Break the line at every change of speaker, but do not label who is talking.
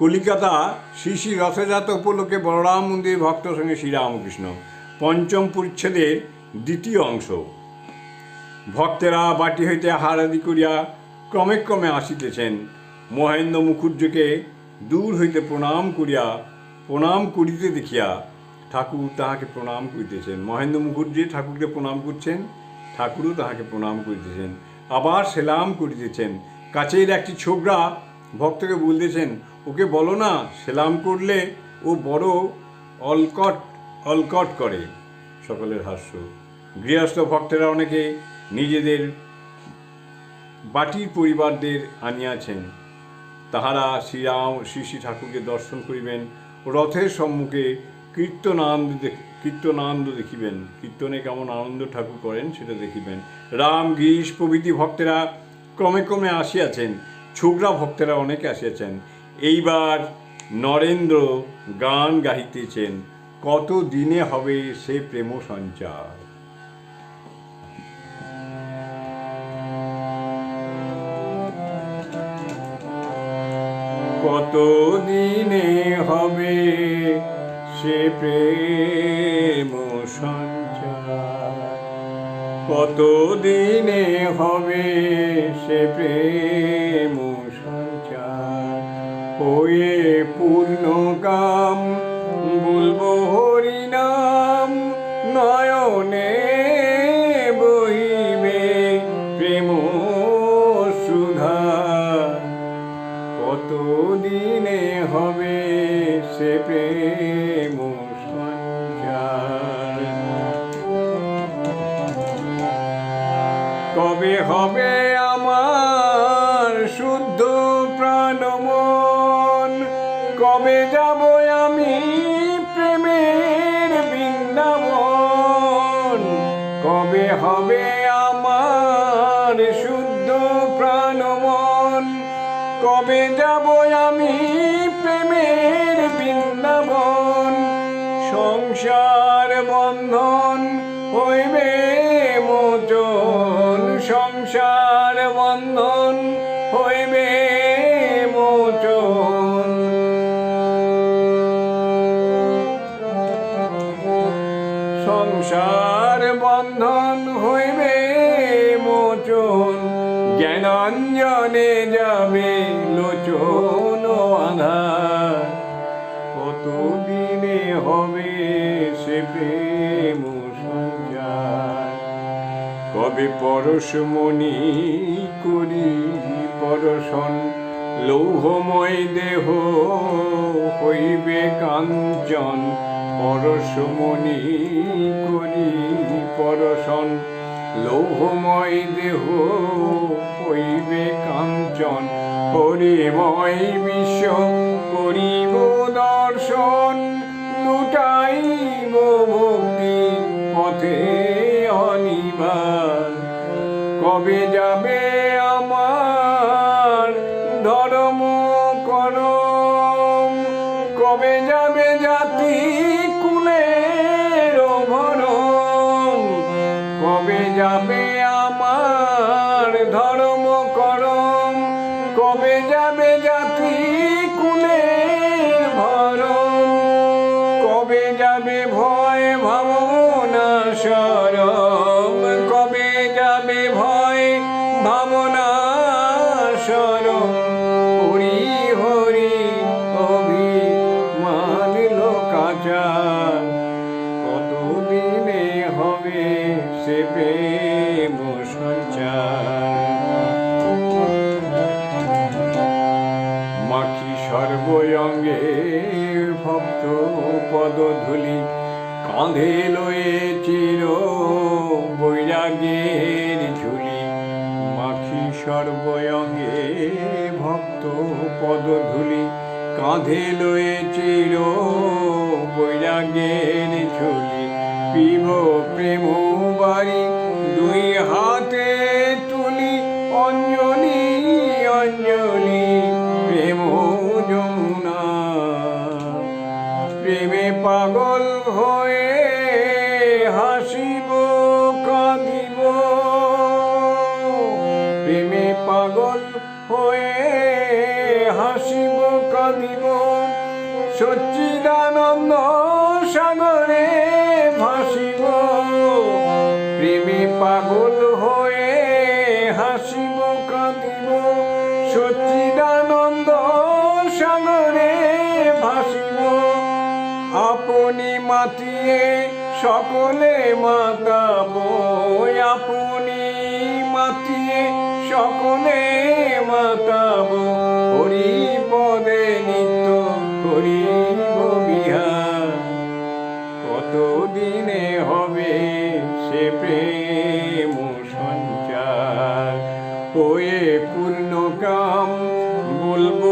কলিকাতা শ্রী শ্রী রথযাত্রা উপলক্ষে বলরাম মন্দির ভক্ত সঙ্গে শ্রীরামকৃষ্ণ। পঞ্চম পরিচ্ছেদের দ্বিতীয় অংশ। ভক্তেরা বাটি হইতে হারাদি করিয়া ক্রমে ক্রমে আসিতেছেন। মহেন্দ্র মুখুজ্জকে দূর হইতে প্রণাম করিয়া, প্রণাম করিতে দেখিয়া ঠাকুর তাহাকে প্রণাম করিতেছেন। মহেন্দ্র মুখুজ্জি ঠাকুরকে প্রণাম করছেন, ঠাকুরও তাহাকে প্রণাম করিতেছেন। আবার সেলাম করিতেছেন। কাছের একটি ছোকরা ভক্তকে বলতেছেন ওকে বলো না, সেলাম করলে ও বড় অলকট অলকট করে। সকলের হাস্য। গৃহস্থ ভক্তেরা অনেকে নিজেদের বাটির পরিবারদের আনিয়াছেন। তাহারা শ্রীরাম শ্রী শ্রী ঠাকুরকে দর্শন করিবেন, রথের সম্মুখে কীর্তনানন্দ কীর্তনানন্দ দেখিবেন। কীর্তনে কেমন আনন্দ ঠাকুর করেন সেটা দেখিবেন। রাম, গিরিশ প্রভৃতি ভক্তেরা ক্রমে ক্রমে আসিয়াছেন। ছোকরা ভক্তেরা অনেকে আসিয়াছেন। এইবার নরেন্দ্র গান গাইতেছেন কত দিনে হবে সে প্রেম সঞ্চার? কত দিনে হবে সে প্রেম সঞ্চার? কত দিনে হবে সে প্রেম হয়ে পূর্ণ কাম বলব হরিনাম, নয়নে বহিবে প্রেম সুধা। কত দিনে হবে সে প্রেম কবে হবে হবে আমার শুদ্ধ প্রাণমন। কবে যাব আমি প্রেমের বৃন্দাবন? সংসার বন্ধন হইবে মোচন। সংসার বন্ধন হইবে সংসার বন্ধন মোচন জ্ঞানাঞ্জনে যাবে লোচন আধার। কত দিনে হবে সে প্রেম সঞ্চার? কবে পরশমণি করি পরশন, লৌহময় দেহ হইবে কাঞ্চন পরশমণি করি পরশন। লৌহময় দেহ হইবে কাঞ্চন হরিময় বিশ্ব করিব দর্শন লুটাইব ভক্তি পথে অনিবার কবে যাবে কবে যাবে আমার ধর্ম করম? কবে যাবে জাতি কুলের ভরম? কবে যাবে ভয় ভাবনা সরম? কাঁধে লয়ে চির বৈরাগের ঝুলি। মাখি সর্বঙ্গে ভক্ত পদধূলি। কাঁধে লয়ে চির বৈরাগের ঝুলি। পিব প্রেম বাড়ি দুই হাতে তুলি। অঞ্জলি অঞ্জলি, প্রেম যমুনা। প্রেমে পাগল হয়ে হয়ে হাসি হাসিব, কাঁদিব। সচ্চিদানন্দ সাগরে ভাসিব। প্রেমে পাগল হয়ে হাসিব, কাঁদিব। সচ্চিদানন্দ সাগরে ভাসিব। আপনি মাতিয়ে সকলে মাতাব। আপনি মাতিয়ে সকলে মাতাব হরি পদে নিত্য করিব বিহার। কত দিনে হবে সে প্রেম সঞ্চার? হয়ে পূর্ণ কাম বলব